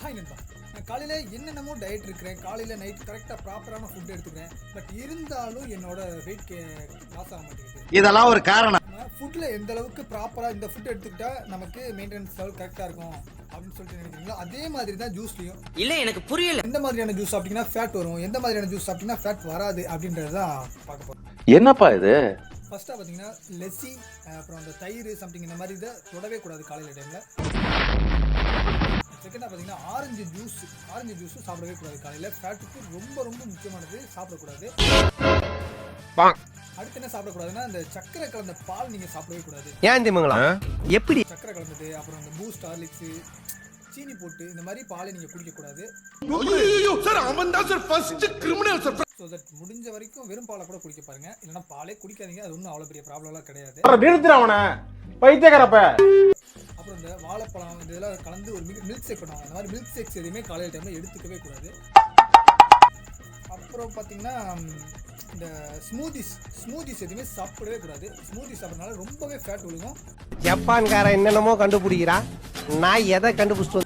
Hi நண்பா. நான் காலையில் என்னென்னமோ டயட் இருக்கிறேன். காலையில் நைட் கரெக்டாக ப்ராப்பரான ஃபுட் எடுத்துக்கிறேன். பட் இருந்தாலும் என்னோட வெயிட் லாஸ் ஆக மாட்டேங்குது. இதெல்லாம் ஒரு காரணம். ஃபுட்டில் எந்த அளவுக்கு ப்ராப்பராக இந்த ஃபுட் எடுத்துக்கிட்டா நமக்கு மெயின்டெனன்ஸ் லெவல் கரெக்டாக இருக்கும். அப்படின்னு சொல்லிட்டு நினைக்கிறீங்களோ? அதே மாதிரி தான் ஜூஸ்லையும் இல்ல எனக்கு புரியல. எந்த மாதிரியான ஜூஸ் சாப்பிட்டீங்கன்னா ஃபேட் வரும். எந்த மாதிரியான ஜூஸ் சாப்பிட்டீங்கன்னா ஃபேட் வராது அப்படின்றது தான் பார்க்க போகிறோம் என்னப்பா இது? ஃபர்ஸ்ட்டாக பார்த்தீங்கன்னா லெஸ்ஸி அப்புறம் அந்த தயிர் சம்திங் இந்த மாதிரி இதை தொடவே கூடாது காலையில் டைமில் செகண்டாக பார்த்தீங்கன்னா ஆரஞ்சு ஜூஸ் ஆரஞ்சு ஜூஸும் சாப்பிடவே கூடாது. காலையில் ஃபேட்டுக்கு ரொம்ப ரொம்ப முக்கியமானது சாப்பிடக்கூடாது. அடுத்து என்ன சாப்பிடக்கூடாதுன்னா இந்த சக்கரை கலந்த பால் நீங்கள் சாப்பிடவே கூடாது. ஏன் திமுங்களா எப்படி? சக்கரை கலந்தது அப்புறம் இந்த பூஸ்ட் ஹார்லிக்ஸு சீனி போட்டு இந்த மாதிரி பாலை நீங்கள் குடிக்கக்கூடாது. சார் அவன் தான் sir first criminal sir so that முடிஞ்ச வரைக்கும் வெறும் பாலை கூட குடிக்க பாருங்க. இல்லைன்னா பாலே குடிக்காதீங்க அது ஒன்றும் அவ்வளோ பெரிய ப்ராப்ளம்லாம் கிடையாது. நிறுத்துற அவனை. பைத்தியக்காரப்ப. அப்புறம் பழம் இந்த இதெல்லாம் கலந்து ஒரு மில்க் மில்க் ஷேக் பண்ணுவாங்க. அந்த மாதிரி மில்க் ஷேக்ஸ் எதுவுமே காலையில் டைமில் எடுத்துக்கவே கூடாது. அப்புறம் பார்த்தீங்கன்னா இந்த ஸ்மூதிஸ் ஸ்மூதிஸ் எதுவுமே சாப்பிடவே கூடாது. ஸ்மூதிஸ் சாப்பிட்றதுனால ரொம்பவே ஃபேட் விழுகும் ஜப்பான்காரன் என்னென்னமோ கண்டுபிடிக்கிறான். நான் எதை கண்டுபிடிச்சிட்டு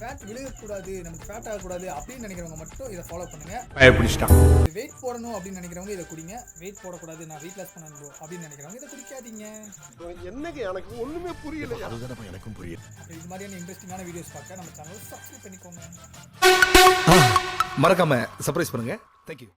ஃபேட் விழுகக்கூடாது நமக்கு ஃபேட் ஆகக்கூடாது அப்படின்னு நினைக்கிறவங்க மட்டும் இதை ஃபாலோ பண்ணுங்க. வெயிட் போடணும் அப்படின்னு நினைக்கிறவங்க இதை குடிங்க. வெயிட் போடக்கூடாது நான் வெயிட் லாஸ் பண்ணணும் அப்படின்னு நினைக்கிறவங்க இதை குடிக்காதீங்க. என்னங்க எனக்கு ஒண்ணுமே புரியல எனக்கும் புரியுது. அப்புறம் இது மாதிரியான இன்ட்ரெஸ்டிங்கான வீடியோஸ் பார்க்க நம்ம சேனலை சப்ஸ்கிரைப் பண்ணிக்கோங்க. மறக்காம சர்ப்ரைஸ் பண்ணுங்க. தேங்க்யூ